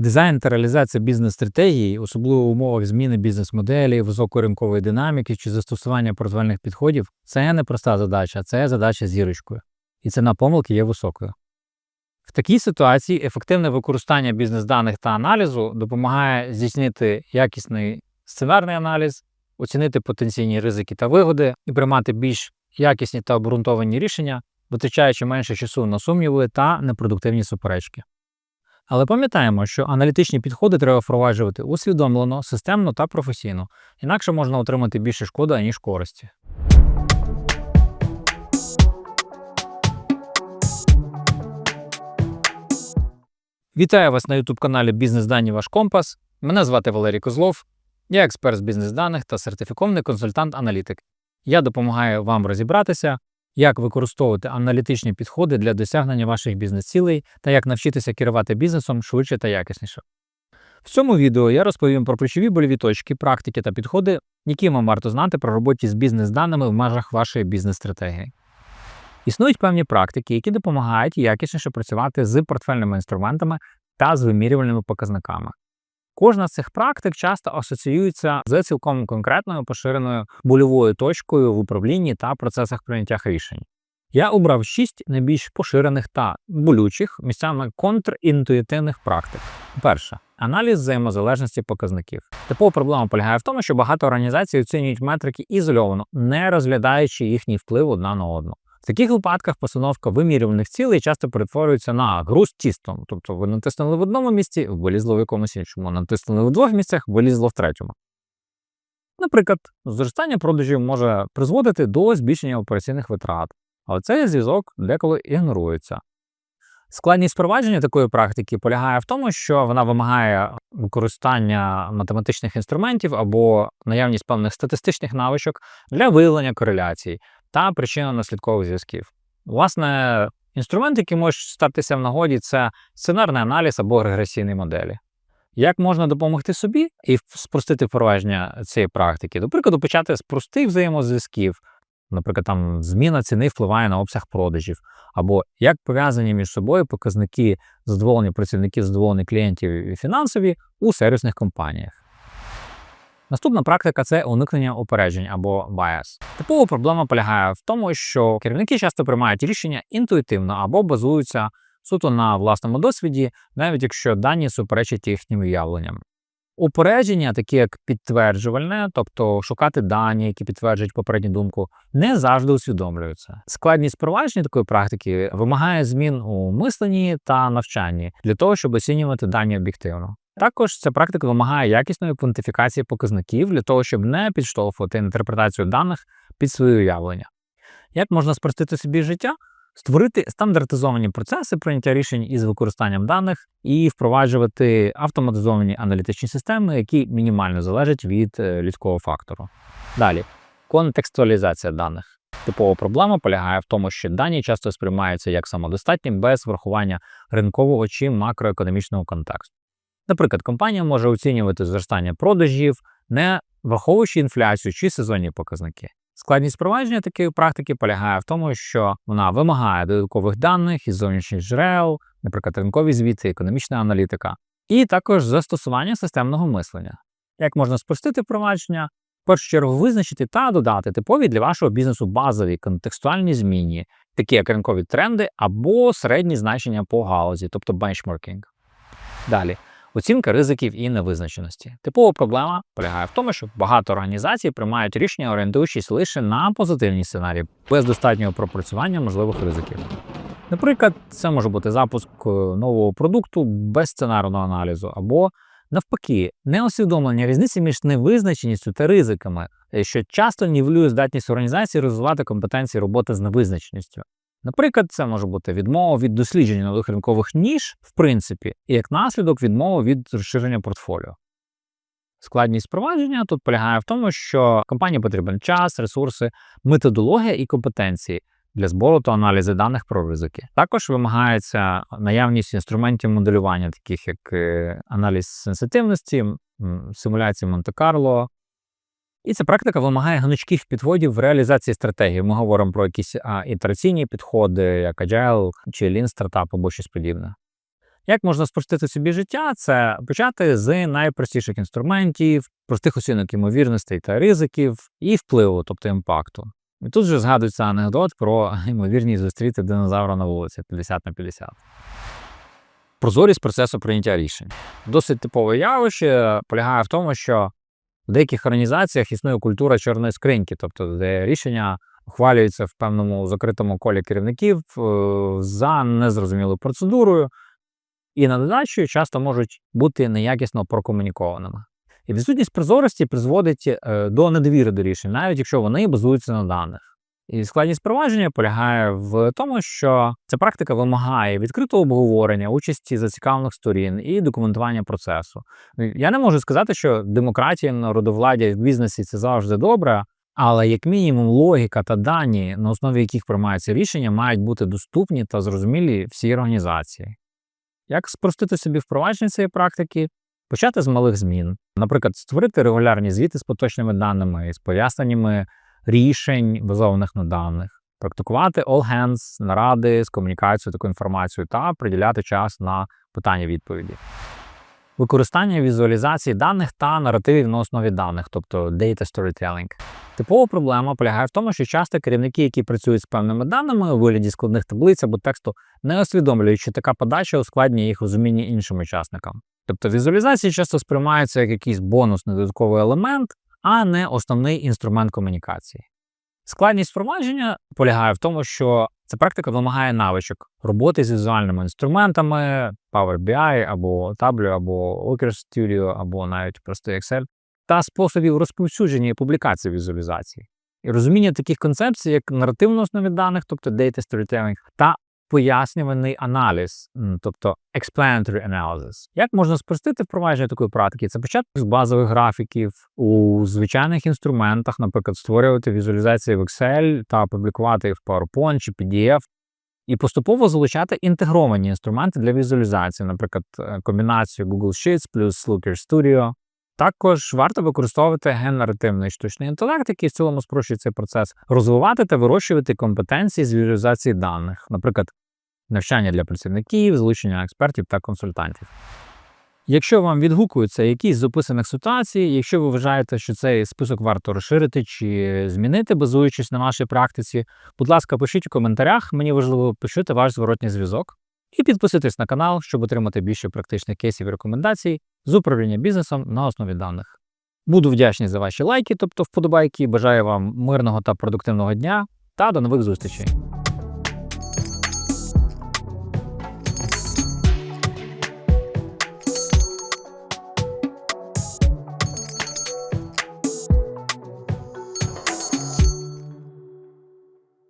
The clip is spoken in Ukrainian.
Дизайн та реалізація бізнес-стратегії, особливо в умовах зміни бізнес-моделі, високої ринкової динаміки чи застосування портфельних підходів, це не проста задача, це задача зірочкою. І ціна помилки є високою. В такій ситуації ефективне використання бізнес-даних та аналізу допомагає здійснити якісний сценарний аналіз, оцінити потенційні ризики та вигоди і приймати більш якісні та обґрунтовані рішення, витрачаючи менше часу на сумніви та непродуктивні суперечки. Але пам'ятаємо, що аналітичні підходи треба впроваджувати усвідомлено, системно та професійно, інакше можна отримати більше шкоди, аніж користі. Вітаю вас на youtube каналі Бізнес-дані Ваш Компас. Мене звати Валерій Козлов. Я експерт з бізнес-даних та сертифікований консультант-аналітик. Я допомагаю вам розібратися, як використовувати аналітичні підходи для досягнення ваших бізнес-цілей та як навчитися керувати бізнесом швидше та якісніше. В цьому відео я розповім про ключові больові точки, практики та підходи, які вам варто знати про роботі з бізнес-даними в межах вашої бізнес-стратегії. Існують певні практики, які допомагають якісніше працювати з портфельними інструментами та з вимірювальними показниками. Кожна з цих практик часто асоціюється з цілком конкретною поширеною больовою точкою в управлінні та процесах прийняття рішень. Я обрав шість найбільш поширених та болючих місцями контрінтуїтивних практик. Перше аналіз взаємозалежності показників. Типова проблема полягає в тому, що багато організацій оцінюють метрики ізольовано, не розглядаючи їхній вплив одна на одну. Таких випадках постановка вимірюваних цілей часто перетворюється на гру з тістом. Тобто ви натиснули в одному місці, вилізло в якомусь іншому, натиснули в двох місцях, вилізло в третьому. Наприклад, зростання продажів може призводити до збільшення операційних витрат, але цей зв'язок деколи ігнорується. Складність впровадження такої практики полягає в тому, що вона вимагає використання математичних інструментів або наявність певних статистичних навичок для виявлення кореляцій та причинно-наслідкових зв'язків. Власне, інструмент, який може статися в нагоді, це сценарний аналіз або регресійні моделі. Як можна допомогти собі і спростити впровадження цієї практики? До прикладу, почати з простих взаємозв'язків, наприклад, там зміна ціни впливає на обсяг продажів, або як пов'язані між собою показники задоволення працівників, задоволення клієнтів і фінансові у сервісних компаніях. Наступна практика це уникнення упереджень або bias. Типова проблема полягає в тому, що керівники часто приймають рішення інтуїтивно або базуються суто на власному досвіді, навіть якщо дані суперечать їхнім уявленням. Упередження, такі як підтверджувальне, тобто шукати дані, які підтверджують попередню думку, не завжди усвідомлюються. Складність впровадження такої практики вимагає змін у мисленні та навчанні для того, щоб оцінювати дані об'єктивно. Також ця практика вимагає якісної квантифікації показників для того, щоб не підштовхувати інтерпретацію даних під свої уявлення. Як можна спростити собі життя? Створити стандартизовані процеси прийняття рішень із використанням даних і впроваджувати автоматизовані аналітичні системи, які мінімально залежать від е, людського фактору. Далі контекстуалізація даних. Типова проблема полягає в тому, що дані часто сприймаються як самодостатні без врахування ринкового чи макроекономічного контексту. Наприклад, компанія може оцінювати зростання продажів, не враховуючи інфляцію чи сезонні показники. Складність впровадження такої практики полягає в тому, що вона вимагає додаткових даних із зовнішніх джерел, наприклад, ринкові звіти, економічна аналітика, і також застосування системного мислення. Як можна спростити впровадження? В першу чергу визначити та додати типові для вашого бізнесу базові контекстуальні зміни, такі як ринкові тренди або середні значення по галузі, тобто бенчмаркінг. Далі Оцінка ризиків і невизначеності. Типова проблема полягає в тому, що багато організацій приймають рішення, орієнтуючись лише на позитивні сценарії, без достатнього пропрацювання можливих ризиків. Наприклад, це може бути запуск е, нового продукту без сценарного аналізу, або навпаки, неусвідомлення різниці між невизначеністю та ризиками, е, що часто нівелює здатність організації розвивати компетенції роботи з невизначеністю. Наприклад, це може бути відмова від дослідження нових ринкових ніж, в принципі, і як наслідок відмова від розширення портфоліо. Складність впровадження тут полягає в тому, що компанії потрібен час, ресурси, методологія і компетенції для збору та аналізу даних про ризики. Також вимагається наявність інструментів моделювання, таких як е, аналіз сенситивності, симуляції Монте-Карло, і ця практика вимагає гнучких підходів в реалізації стратегії. Ми говоримо про якісь а, ітераційні підходи, як Agile чи Lean Startup або щось подібне. Як можна спростити собі життя? Це почати з найпростіших інструментів, простих оцінок ймовірностей та ризиків і впливу, тобто імпакту. І тут же згадується анекдот про ймовірність зустріти динозавра на вулиці 50 на 50. Прозорість процесу прийняття рішень. Досить типове явище полягає в тому, що в деяких організаціях існує культура чорної скриньки, тобто де рішення ухвалюються в певному закритому колі керівників е, за незрозумілою процедурою, і на додачу часто можуть бути неякісно прокомунікованими. І відсутність прозорості призводить е, до недовіри до рішень, навіть якщо вони базуються на даних. І складність провадження полягає в тому, що ця практика вимагає відкритого обговорення, участі зацікавлених сторін і документування процесу. Я не можу сказати, що демократія, народовладдя в бізнесі це завжди добре, але як мінімум логіка та дані, на основі яких приймаються рішення, мають бути доступні та зрозумілі всій організації. Як спростити собі впровадження цієї практики? Почати з малих змін, наприклад, створити регулярні звіти з поточними даними, з поясненнями рішень, базованих на даних, практикувати all hands, наради з комунікацією такою інформацією та приділяти час на питання відповіді. Використання візуалізації даних та наративів на основі даних, тобто data storytelling. Типова проблема полягає в тому, що часто керівники, які працюють з певними даними у вигляді складних таблиць або тексту, не усвідомлюють, що така подача ускладнює їх розуміння іншим учасникам. Тобто візуалізації часто сприймаються як якийсь бонусний додатковий елемент, а не основний інструмент комунікації. Складність впровадження полягає в тому, що ця практика вимагає навичок роботи з візуальними інструментами, Power BI або Tableau, або Oculus Studio, або навіть простий Excel, та способів розповсюдження і публікації візуалізації. І розуміння таких концепцій, як наратив на основі даних, тобто data storytelling, та пояснюваний аналіз, тобто explanatory analysis. Як можна спростити впровадження такої практики? Це почати з базових графіків у звичайних інструментах, наприклад, створювати візуалізації в Excel та публікувати їх в PowerPoint чи PDF. І поступово залучати інтегровані інструменти для візуалізації, наприклад, е, комбінацію Google Sheets плюс Looker Studio. Також варто використовувати генеративний штучний інтелект, який в цілому спрощує цей процес, розвивати та вирощувати компетенції з візуалізації даних, наприклад, навчання для працівників, залучення експертів та консультантів. Якщо вам відгукуються якісь з описаних ситуацій, якщо ви вважаєте, що цей список варто розширити чи змінити, базуючись на вашій практиці, будь ласка, пишіть у коментарях, мені важливо почути ваш зворотній зв'язок. І підписуйтесь на канал, щоб отримати більше практичних кейсів і рекомендацій з управління бізнесом на основі даних. Буду вдячний за ваші лайки, тобто вподобайки. Бажаю вам мирного та продуктивного дня та до нових зустрічей.